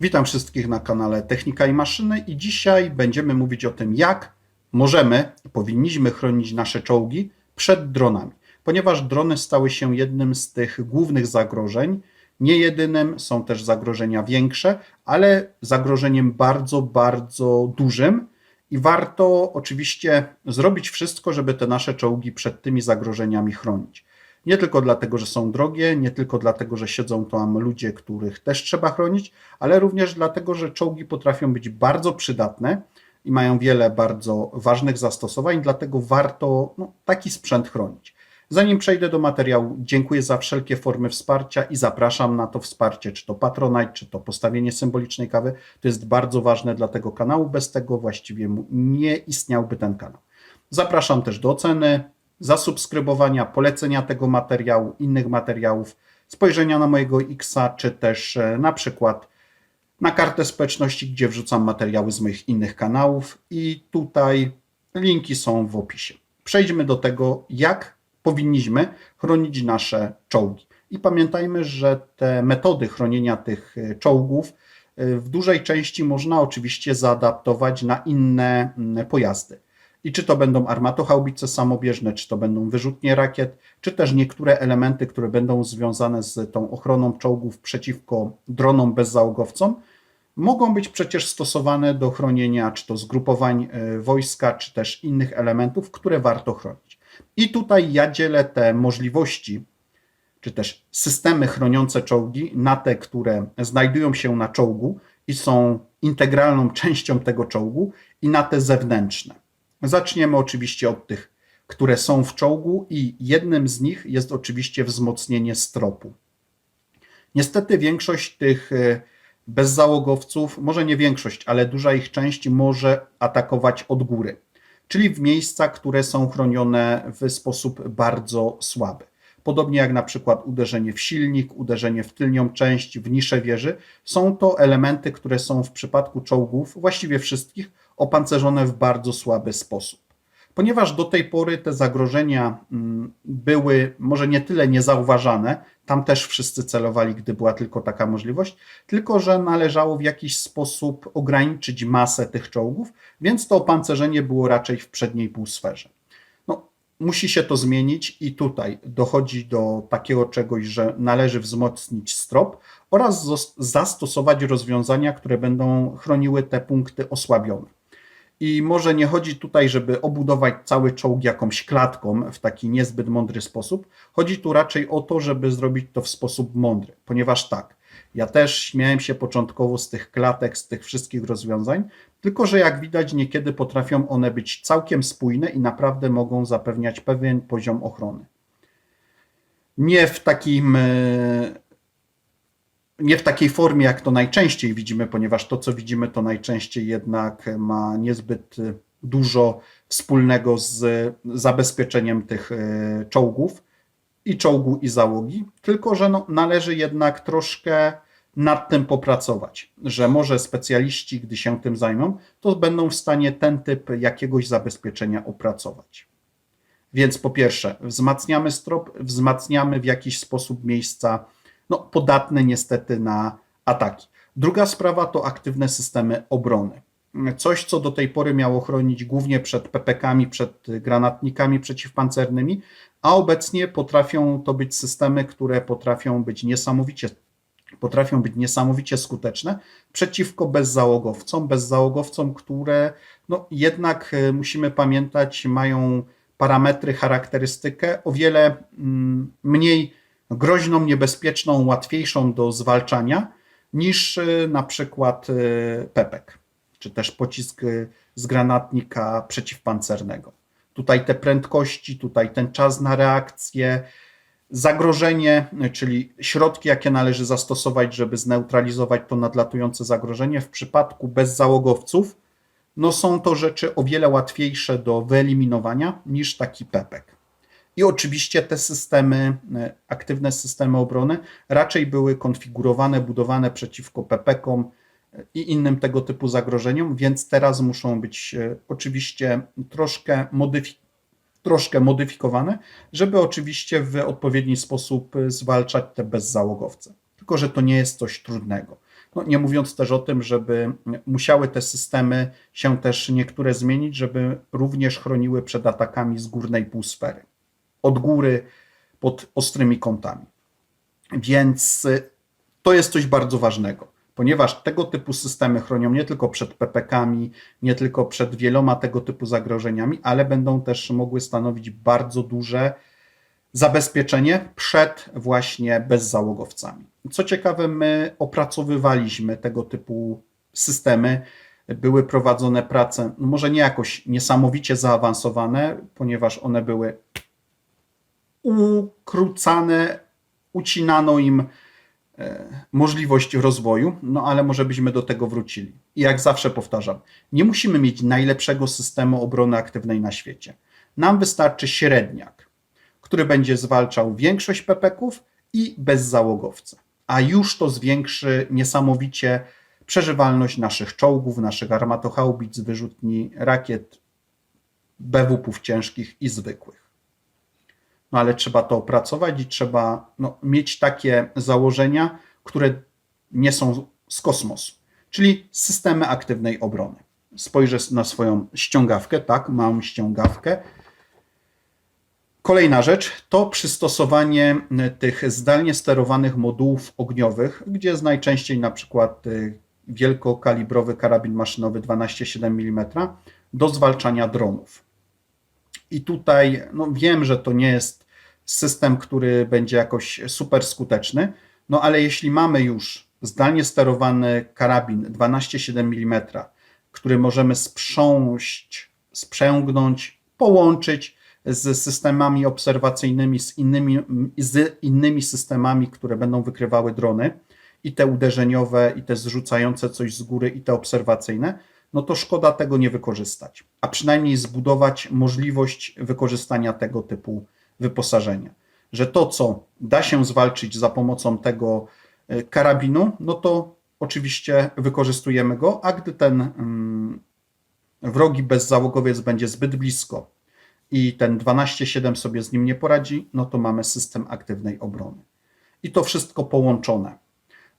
Witam wszystkich na kanale Technika i Maszyny i dzisiaj będziemy mówić o tym, jak możemy, powinniśmy chronić nasze czołgi przed dronami. Ponieważ drony stały się jednym z tych głównych zagrożeń, nie jedynym, są też zagrożenia większe, ale zagrożeniem bardzo, bardzo dużym i warto oczywiście zrobić wszystko, żeby te nasze czołgi przed tymi zagrożeniami chronić. Nie tylko dlatego, że są drogie, nie tylko dlatego, że siedzą tam ludzie, których też trzeba chronić, ale również dlatego, że czołgi potrafią być bardzo przydatne i mają wiele bardzo ważnych zastosowań, dlatego warto no, taki sprzęt chronić. Zanim przejdę do materiału, dziękuję za wszelkie formy wsparcia i zapraszam na to wsparcie, czy to Patronite, czy to postawienie symbolicznej kawy. To jest bardzo ważne dla tego kanału. Bez tego właściwie nie istniałby ten kanał. Zapraszam też do oceny, zasubskrybowania, polecenia tego materiału, innych materiałów, spojrzenia na mojego Xa, czy też e, na przykład na kartę społeczności, gdzie wrzucam materiały z moich innych kanałów i tutaj linki są w opisie. Przejdźmy do tego, jak powinniśmy chronić nasze czołgi. I pamiętajmy, że te metody chronienia tych e, czołgów e, w dużej części można oczywiście zaadaptować na inne mm, pojazdy. I czy to będą armatochaubice samobieżne, czy to będą wyrzutnie rakiet, czy też niektóre elementy, które będą związane z tą ochroną czołgów przeciwko dronom bezzałogowcom, mogą być przecież stosowane do chronienia czy to zgrupowań e, wojska, czy też innych elementów, które warto chronić. I tutaj ja dzielę te możliwości, czy też systemy chroniące czołgi na te, które znajdują się na czołgu i są integralną częścią tego czołgu, i na te zewnętrzne. Zaczniemy oczywiście od tych, które są w czołgu, i jednym z nich jest oczywiście wzmocnienie stropu. Niestety większość tych e, bezzałogowców, może nie większość, ale duża ich część może atakować od góry, czyli w miejsca, które są chronione w sposób bardzo słaby. Podobnie jak na przykład uderzenie w silnik, uderzenie w tylnią część, w niszę wieży, są to elementy, które są w przypadku czołgów, właściwie wszystkich, opancerzone w bardzo słaby sposób. Ponieważ do tej pory te zagrożenia mm, były może nie tyle niezauważane, tam też wszyscy celowali, gdy była tylko taka możliwość, tylko że należało w jakiś sposób ograniczyć masę tych czołgów, więc to opancerzenie było raczej w przedniej półsferze. No, musi się to zmienić i tutaj dochodzi do takiego czegoś, że należy wzmocnić strop oraz zastosować rozwiązania, które będą chroniły te punkty osłabione. I może nie chodzi tutaj, żeby obudować cały czołg jakąś klatką w taki niezbyt mądry sposób. Chodzi tu raczej o to, żeby zrobić to w sposób mądry, ponieważ tak, ja też śmiałem się początkowo z tych klatek, z tych wszystkich rozwiązań, tylko że jak widać, niekiedy potrafią one być całkiem spójne i naprawdę mogą zapewniać pewien poziom ochrony. Nie w takim e, nie w takiej formie, jak to najczęściej widzimy, ponieważ to, co widzimy, to najczęściej jednak ma niezbyt dużo wspólnego z zabezpieczeniem tych e, czołgów i czołgu i załogi, tylko że no, należy jednak troszkę nad tym popracować, że może specjaliści, gdy się tym zajmą, to będą w stanie ten typ jakiegoś zabezpieczenia opracować. Więc po pierwsze, wzmacniamy strop, wzmacniamy w jakiś sposób miejsca no, podatne niestety na ataki. Druga sprawa to aktywne systemy obrony. Coś, co do tej pory miało chronić głównie przed PPK-ami, przed granatnikami przeciwpancernymi, a obecnie potrafią to być systemy, które potrafią być niesamowicie potrafią być niesamowicie skuteczne przeciwko bezzałogowcom, bezzałogowcom, które no, jednak e, musimy pamiętać, mają parametry, charakterystykę o wiele mm, mniej groźną, niebezpieczną, łatwiejszą do zwalczania niż y, na przykład y, pepek, czy też pocisk y, z granatnika przeciwpancernego. Tutaj te prędkości, tutaj ten czas na reakcję, zagrożenie, czyli środki, jakie należy zastosować, żeby zneutralizować to nadlatujące zagrożenie w przypadku bezzałogowców, no są to rzeczy o wiele łatwiejsze do wyeliminowania niż taki pepek. I oczywiście te systemy, e, aktywne systemy obrony raczej były konfigurowane, budowane przeciwko PPK-om e, i innym tego typu zagrożeniom, więc teraz muszą być e, oczywiście troszkę, modyfik troszkę modyfikowane, żeby oczywiście w odpowiedni sposób zwalczać te bezzałogowce. tylko że to nie jest coś trudnego. No, nie mówiąc też o tym, żeby musiały te systemy się też niektóre zmienić, żeby również chroniły przed atakami z górnej półsfery, od góry pod ostrymi kątami. Więc y, to jest coś bardzo ważnego, ponieważ tego typu systemy chronią nie tylko przed PPK-ami, nie tylko przed wieloma tego typu zagrożeniami, ale będą też mogły stanowić bardzo duże zabezpieczenie przed właśnie bezzałogowcami. Co ciekawe, my opracowywaliśmy tego typu systemy. Były prowadzone prace, no może nie jakoś niesamowicie zaawansowane, ponieważ one były ukrócane, ucinano im e, możliwość rozwoju, no ale może byśmy do tego wrócili. I jak zawsze powtarzam, nie musimy mieć najlepszego systemu obrony aktywnej na świecie. Nam wystarczy średniak, który będzie zwalczał większość pepeków i bezzałogowce. A już to zwiększy niesamowicie przeżywalność naszych czołgów, naszych armatochaubic, wyrzutni rakiet, BWP-ów ciężkich i zwykłych. No ale trzeba to opracować i trzeba no, mieć takie założenia, które nie są z kosmosu, czyli systemy aktywnej obrony. Spojrzę na swoją ściągawkę, tak, mam ściągawkę. Kolejna rzecz to przystosowanie tych zdalnie sterowanych modułów ogniowych, gdzie jest najczęściej na przykład y, wielkokalibrowy karabin maszynowy 12,7 mm do zwalczania dronów. I tutaj no wiem, że to nie jest system, który będzie jakoś super skuteczny, no ale jeśli mamy już zdalnie sterowany karabin 12,7 mm, który możemy sprząść, sprzęgnąć, połączyć z systemami obserwacyjnymi, z innymi, z innymi systemami, które będą wykrywały drony, i te uderzeniowe, i te zrzucające coś z góry, i te obserwacyjne, no to szkoda tego nie wykorzystać, a przynajmniej zbudować możliwość wykorzystania tego typu wyposażenia. Że to, co da się zwalczyć za pomocą tego e, karabinu, no to oczywiście wykorzystujemy go, a gdy ten mm, wrogi bezzałogowiec będzie zbyt blisko i ten 12.7 sobie z nim nie poradzi, no to mamy system aktywnej obrony. I to wszystko połączone.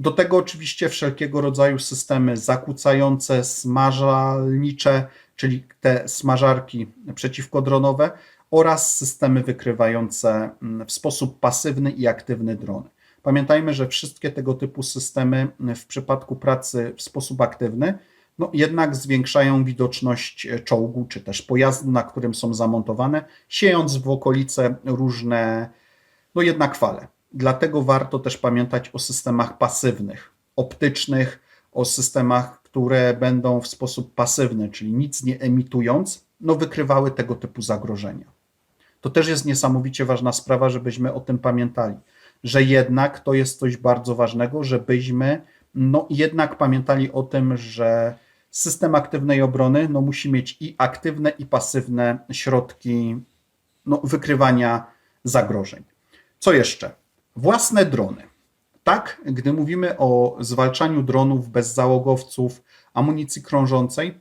Do tego oczywiście wszelkiego rodzaju systemy zakłócające, smażalnicze, czyli te smażarki przeciwkodronowe oraz systemy wykrywające mm, w sposób pasywny i aktywny drony. Pamiętajmy, że wszystkie tego typu systemy w przypadku pracy w sposób aktywny no, jednak zwiększają widoczność czołgu czy też pojazdu, na którym są zamontowane, siejąc w okolice różne, no jednak fale. Dlatego warto też pamiętać o systemach pasywnych, optycznych, o systemach, które będą w sposób pasywny, czyli nic nie emitując, no wykrywały tego typu zagrożenia. To też jest niesamowicie ważna sprawa, żebyśmy o tym pamiętali, że jednak to jest coś bardzo ważnego, żebyśmy no jednak pamiętali o tym, że system aktywnej obrony no, musi mieć i aktywne, i pasywne środki no, wykrywania zagrożeń. Co jeszcze? Własne drony. Tak, gdy mówimy o zwalczaniu dronów bez załogowców, amunicji krążącej,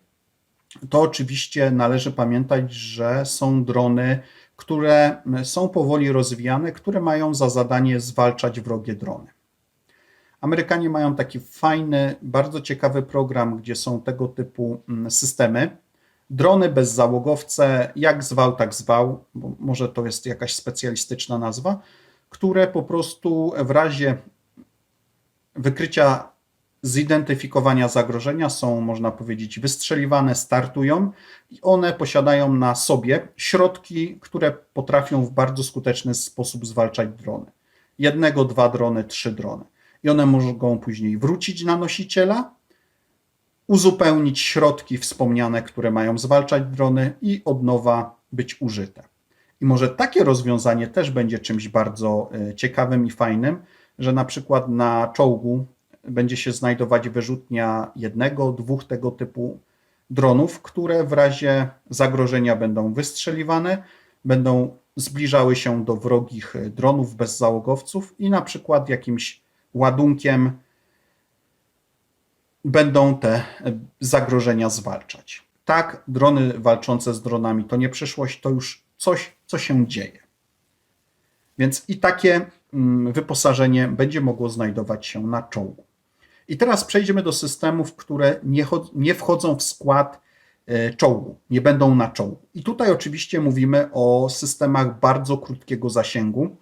to oczywiście należy pamiętać, że są drony, które są powoli rozwijane, które mają za zadanie zwalczać wrogie drony. Amerykanie mają taki fajny, bardzo ciekawy program, gdzie są tego typu mm, systemy. Drony bezzałogowce, jak zwał, tak zwał, bo może to jest jakaś specjalistyczna nazwa, które po prostu w razie wykrycia, zidentyfikowania zagrożenia są, można powiedzieć, wystrzeliwane, startują i one posiadają na sobie środki, które potrafią w bardzo skuteczny sposób zwalczać drony. Jednego, dwa drony, trzy drony. I one mogą później wrócić na nosiciela, uzupełnić środki wspomniane, które mają zwalczać drony i od nowa być użyte. I może takie rozwiązanie też będzie czymś bardzo e, ciekawym i fajnym, że na przykład na czołgu będzie się znajdować wyrzutnia jednego, dwóch tego typu dronów, które w razie zagrożenia będą wystrzeliwane, będą zbliżały się do wrogich dronów bez załogowców i na przykład jakimś ładunkiem będą te zagrożenia zwalczać. Tak, drony walczące z dronami to nie przyszłość, to już coś, co się dzieje. Więc i takie mm, wyposażenie będzie mogło znajdować się na czołgu. I teraz przejdziemy do systemów, które nie, nie wchodzą w skład e, czołgu, nie będą na czołgu. I tutaj oczywiście mówimy o systemach bardzo krótkiego zasięgu,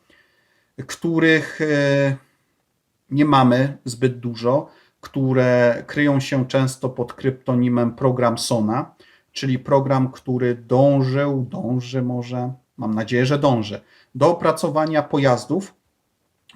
których e, nie mamy zbyt dużo, które kryją się często pod kryptonimem program Sona, czyli program, który dążył, dąży może, mam nadzieję, że dąży, do opracowania pojazdów,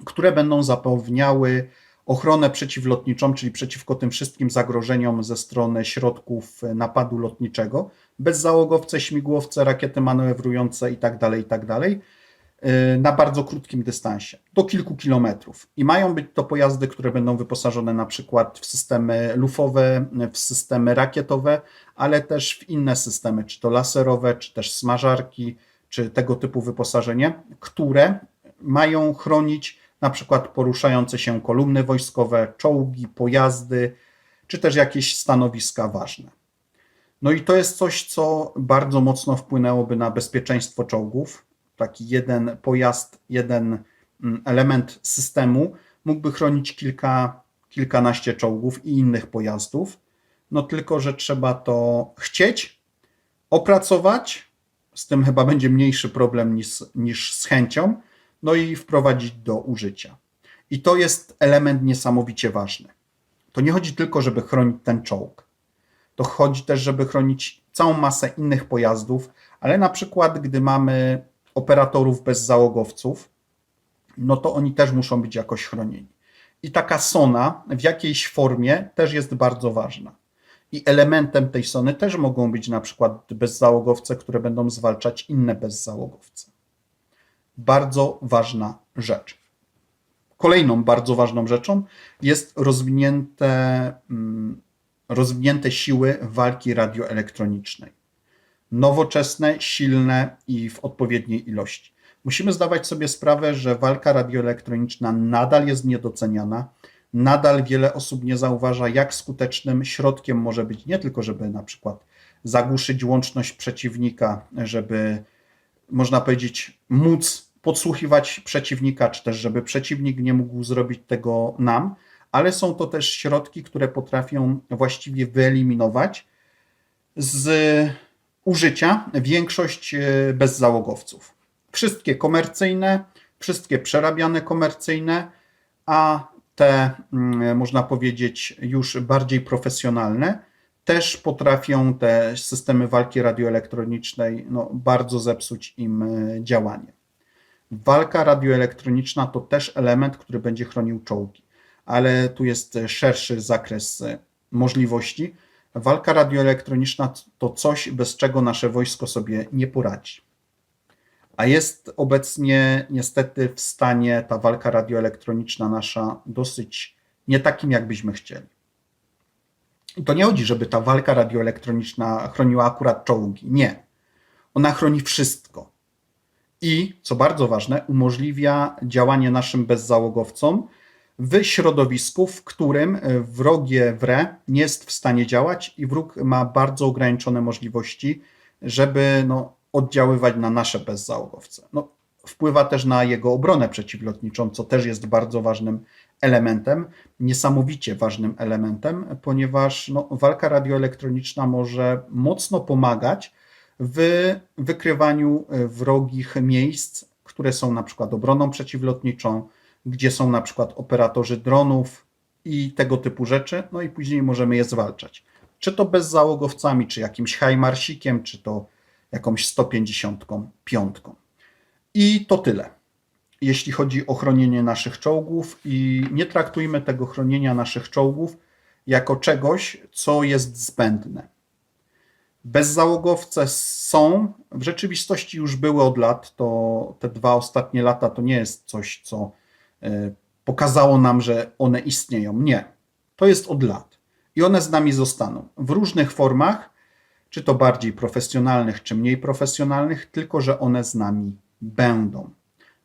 które będą zapewniały ochronę przeciwlotniczą, czyli przeciwko tym wszystkim zagrożeniom ze strony środków napadu lotniczego, bezzałogowce, śmigłowce, rakiety manewrujące itd., tak itd., tak y, na bardzo krótkim dystansie, do kilku kilometrów. I mają być to pojazdy, które będą wyposażone na przykład w systemy lufowe, w systemy rakietowe, ale też w inne systemy, czy to laserowe, czy też smażarki, czy tego typu wyposażenie, które mają chronić na przykład poruszające się kolumny wojskowe, czołgi, pojazdy, czy też jakieś stanowiska ważne. No i to jest coś, co bardzo mocno wpłynęłoby na bezpieczeństwo czołgów. Taki jeden pojazd, jeden mm, element systemu mógłby chronić kilka, kilkanaście czołgów i innych pojazdów. No tylko, że trzeba to chcieć, opracować. Z tym chyba będzie mniejszy problem niż, niż z chęcią no i wprowadzić do użycia. I to jest element niesamowicie ważny. To nie chodzi tylko, żeby chronić ten czołg. To chodzi też, żeby chronić całą masę innych pojazdów, ale na przykład, gdy mamy operatorów bezzałogowców, no to oni też muszą być jakoś chronieni. I taka sona w jakiejś formie też jest bardzo ważna. I elementem tej sony też mogą być na przykład bezzałogowce, które będą zwalczać inne bezzałogowce bardzo ważna rzecz. Kolejną bardzo ważną rzeczą jest rozwinięte, mm, rozwinięte siły walki radioelektronicznej. Nowoczesne, silne i w odpowiedniej ilości. Musimy zdawać sobie sprawę, że walka radioelektroniczna nadal jest niedoceniana. Nadal wiele osób nie zauważa, jak skutecznym środkiem może być nie tylko, żeby na przykład zagłuszyć łączność przeciwnika, żeby można powiedzieć, móc podsłuchiwać przeciwnika, czy też żeby przeciwnik nie mógł zrobić tego nam, ale są to też środki, które potrafią właściwie wyeliminować z użycia większość e, bezzałogowców. Wszystkie komercyjne, wszystkie przerabiane komercyjne, a te, mm, można powiedzieć, już bardziej profesjonalne, też potrafią te systemy walki radioelektronicznej no, bardzo zepsuć im e, działanie. Walka radioelektroniczna to też element, który będzie chronił czołgi, ale tu jest szerszy zakres e, możliwości. Walka radioelektroniczna to coś, bez czego nasze wojsko sobie nie poradzi. A jest obecnie niestety w stanie ta walka radioelektroniczna nasza dosyć nie takim, jakbyśmy chcieli. I to nie chodzi, żeby ta walka radioelektroniczna chroniła akurat czołgi. Nie. Ona chroni wszystko. I, co bardzo ważne, umożliwia działanie naszym bezzałogowcom w środowisku, w którym wrogie wre nie jest w stanie działać i wróg ma bardzo ograniczone możliwości, żeby no, oddziaływać na nasze bezzałogowce. No, wpływa też na jego obronę przeciwlotniczą, co też jest bardzo ważnym elementem, niesamowicie ważnym elementem, ponieważ no, walka radioelektroniczna może mocno pomagać w wykrywaniu e, wrogich miejsc, które są na przykład obroną przeciwlotniczą, gdzie są na przykład operatorzy dronów i tego typu rzeczy, no i później możemy je zwalczać. Czy to bezzałogowcami, czy jakimś hajmarsikiem, czy to jakąś 155. I to tyle jeśli chodzi o chronienie naszych czołgów i nie traktujmy tego chronienia naszych czołgów jako czegoś, co jest zbędne. Bezzałogowce są, w rzeczywistości już były od lat, to te dwa ostatnie lata to nie jest coś, co e, pokazało nam, że one istnieją. Nie. To jest od lat. I one z nami zostaną w różnych formach, czy to bardziej profesjonalnych, czy mniej profesjonalnych, tylko że one z nami będą.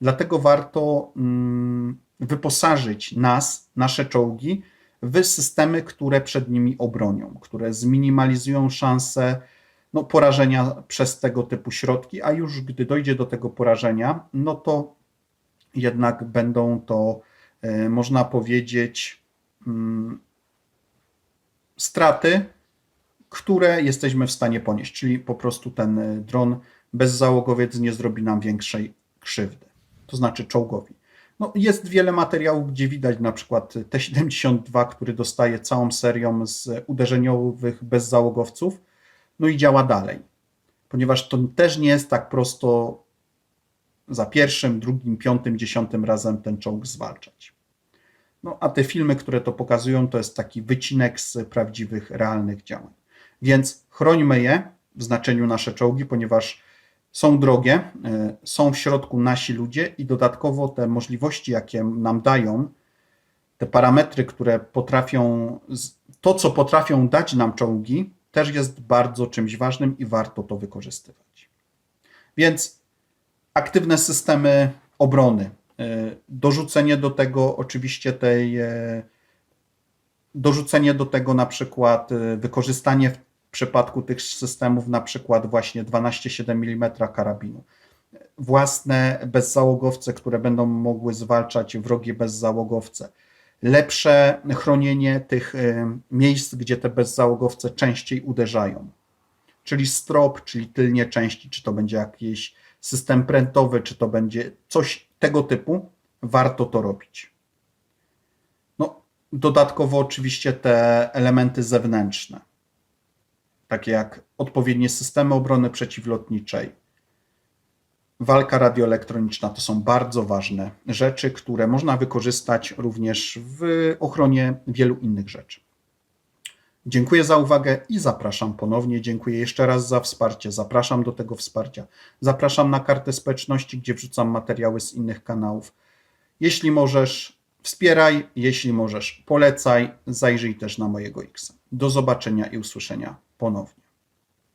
Dlatego warto mm, wyposażyć nas, nasze czołgi, w systemy, które przed nimi obronią, które zminimalizują szanse no, porażenia przez tego typu środki, a już gdy dojdzie do tego porażenia, no to jednak będą to, e, można powiedzieć, mm, straty, które jesteśmy w stanie ponieść, czyli po prostu ten e, dron bezzałogowiec nie zrobi nam większej krzywdy, to znaczy czołgowi. No, jest wiele materiałów, gdzie widać na przykład T-72, który dostaje całą serią z uderzeniowych bezzałogowców, no i działa dalej. Ponieważ to też nie jest tak prosto za pierwszym, drugim, piątym, dziesiątym razem ten czołg zwalczać. No, a te filmy, które to pokazują, to jest taki wycinek z prawdziwych, realnych działań. Więc chrońmy je w znaczeniu nasze czołgi, ponieważ są drogie, e, są w środku nasi ludzie i dodatkowo te możliwości, jakie nam dają, te parametry, które potrafią, to co potrafią dać nam czołgi, też jest bardzo czymś ważnym i warto to wykorzystywać. Więc aktywne systemy obrony, e, dorzucenie do tego oczywiście tej, e, dorzucenie do tego na przykład wykorzystanie w przypadku tych systemów na przykład właśnie 12,7 mm karabinu. Własne bezzałogowce, które będą mogły zwalczać wrogie bezzałogowce. Lepsze chronienie tych y, miejsc, gdzie te bezzałogowce częściej uderzają. Czyli strop, czyli tylnie części, czy to będzie jakiś system prętowy, czy to będzie coś tego typu, warto to robić. No, dodatkowo oczywiście te elementy zewnętrzne takie jak odpowiednie systemy obrony przeciwlotniczej, walka radioelektroniczna to są bardzo ważne rzeczy, które można wykorzystać również w ochronie wielu innych rzeczy. Dziękuję za uwagę i zapraszam ponownie. Dziękuję jeszcze raz za wsparcie. Zapraszam do tego wsparcia. Zapraszam na kartę społeczności, gdzie wrzucam materiały z innych kanałów. Jeśli możesz, wspieraj, jeśli możesz, polecaj, zajrzyj też na mojego X. Do zobaczenia i usłyszenia ponownie.